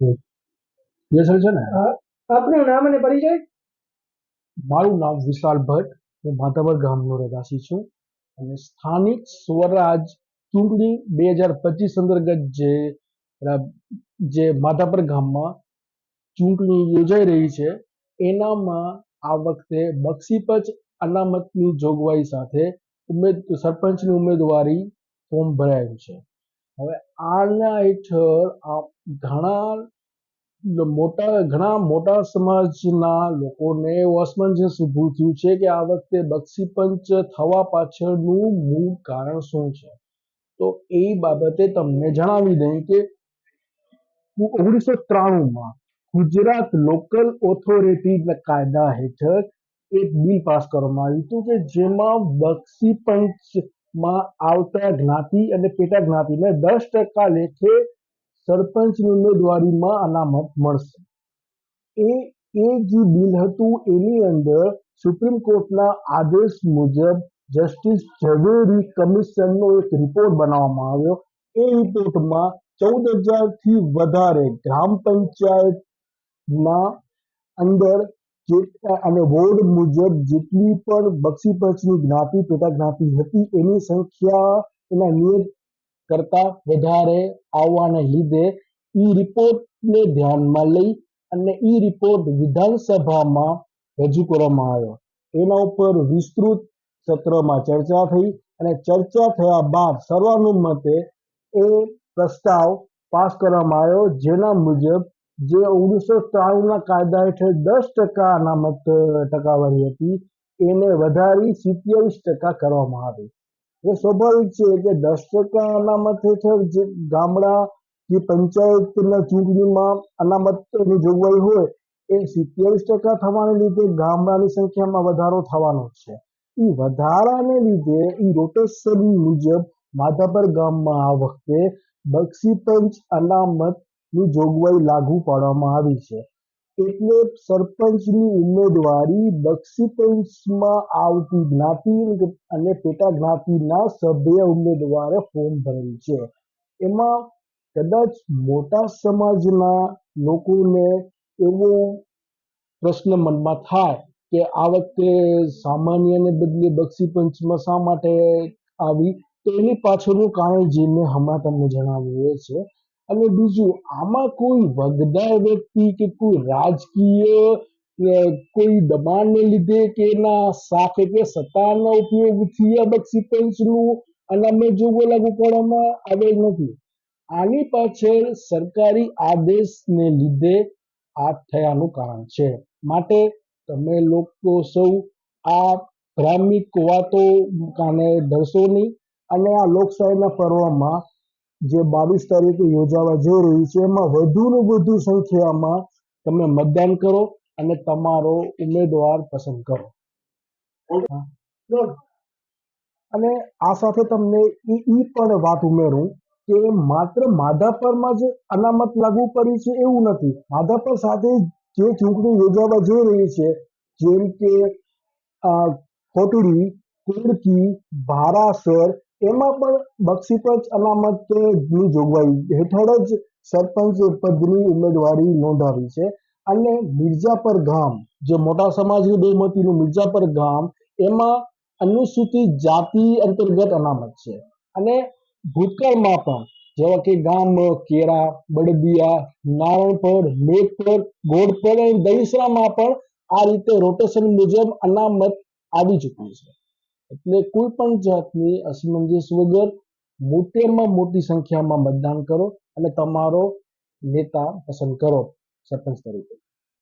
Bessel છે ને? આપનું નામ અને પરિચય? મારું નામ વિશાલ ભટ્ટ. હું માધાપર ગામનો રહેવાસી છું. અને સ્થાનિક સ્વરાજ ચૂંટણી બે હજાર પચીસ અંતર્ગત જે જે માધાપર ગામમાં ચૂંટણી યોજાઈ રહી છે એનામાં આ વખતે બક્ષીપચ અનામતની જોગવાઈ સાથે ઉમેદ સરપંચની ઉમેદવારી ફોર્મ ભરાયું છે. હવે આના હેઠળ ઘણા મોટા ઘણા મોટા સમાજના લોકોને અસમંજસ ઊભું થયું છે કે આ વખતે બક્ષીપંચ થવા પાછળનું મૂળ કારણ શું છે? તો એ બાબતે તમને જણાવી દઉં કે ઓગણીસો ત્રાણુંમાં ગુજરાત લોકલ ઓથોરિટી કાયદા હેઠળ એક બિલ પાસ કરવામાં આવ્યું હતું કે જેમાં બક્ષીપંચમાં આવતા જ્ઞાતિ અને પેટા જ્ઞાતિને દસ ટકા લેખે સરપંચની ઉમેદવારીમાં અનામત મળશે. એ એ જે બિલ હતું એની અંદર સુપ્રીમ કોર્ટના આદેશ મુજબ જસ્ટિસ ઝવેરી કમિશનનો એક રિપોર્ટ બનાવવામાં આવ્યો. એ રિપોર્ટમાં ચૌદ હજારથી વધારે ગ્રામ પંચાયતના અંદર અને વોર્ડ મુજબ જેટલી પણ બક્ષીપંચની જ્ઞાતિ પેટા જ્ઞાતિ હતી, એની સંખ્યા એના નિયત કરતા વધારે આવવાને લીધે ઈ રિપોર્ટને ધ્યાનમાં લઈ અને ઈ રિપોર્ટ વિધાનસભામાં રજૂ કરવામાં આવ્યો. એના ઉપર વિસ્તૃત સત્રમાં ચર્ચા થઈ અને ચર્ચા થયા બાદ સર્વાનુમતે એ પ્રસ્તાવ પાસ કરવામાં આવ્યો, જેના મુજબ જે ઓગણીસો ત્રાણુંના કાયદા હેઠળ દસ ટકા અનામત ટકાવારી હતી, એને વધારી સિત્યાવીસ ટકા કરવામાં આવી. એ સ્વાભાવિક છે કે દસ ટકા અનામત હેઠળ જે ગામડા, જે પંચાયતના ચૂંટણીમાં અનામતની જોગવાઈ હોય, એ સિત્યાવીસ ટકા થવાને લીધે ગામડાની સંખ્યામાં વધારો થવાનો છે. એ વધારાને લીધે એ રોટેશન મુજબ માધાપર ગામમાં આ વખતે બક્ષીપંચ અનામતની જોગવાઈ લાગુ પાડવામાં આવી છે. એટલે સરપંચની ઉમેદવારી બક્ષીપંચમાં આવતી જ્ઞાતિ અને પેટા જ્ઞાતિના સભ્ય ઉમેદવારે ફોર્મ ભરેલ છે. એમાં કદાચ મોટા સમાજના લોકોને એવો પ્રશ્ન મનમાં થાય કે આ વખતે સામાન્યને બદલે બક્ષીપંચમાં શા માટે આવી? તો એની પાછળનું કારણ જે મેં હમણાં તમને જણાવ્યું એ છે અને બીજું, આમાં કોઈ વગદાર વ્યક્તિ કે કોઈ રાજકીય કોઈ દબાણને લીધે કે એના સાથ કે સત્તાના ઉપયોગથી આ બક્ષીપંચનું અનામે જોગો લાગુ પાડવામાં આવેલ નથી. આની પાછળ સરકારી આદેશને લીધે આ થયાનું કારણ છે. માટે તમે લોકો સૌ આ ભ્રામિક વાતો કાને ધરશો નહીં અને આ લોકશાહીના પર્વમાં જે બાવીસ તારીખે યોજાવા જઈ રહી છે, એમાં વધુ ને વધુ સંખ્યામાં તમે મતદાન કરો અને તમારો ઉમેદવાર પસંદ કરો. અને આ સાથે તમને ઈ પણ વાત ઉમેરું કે માત્ર માધાપરમાં જ અનામત લાગુ પડી છે એવું નથી. માધાપર સાથે જે ચૂંટણી યોજાવા જઈ રહી છે, જેમ કે કોટડી કુડકી ભારાસર એમાં પણ બક્ષીપંચ અનામતની જોગવાઈ હેઠળ જ સરપંચ પદની ઉમેદવારી નોંધાવી છે. અને મિર્જાપર ગામ, જે મોટા સમાજની બહુમતીનું મિર્જાપર ગામ, એમાં અનુસૂચિત જાતિ અંતર્ગત અનામત છે. અને ભૂતકાળમાં પણ, જેવા કે ગામ, કેરા, બળદિયા, નારણપર, મેઘપર ગોળપર અને દહીસરામાં પણ આ રીતે રોટેશન મુજબ અનામત આવી ચૂક્યું છે. એટલે કોઈ પણ જાતની અસમંજસ વગર મોટેમાં મોટી સંખ્યામાં મતદાન કરો અને તમારો નેતા પસંદ કરો સરપંચ તરીકે.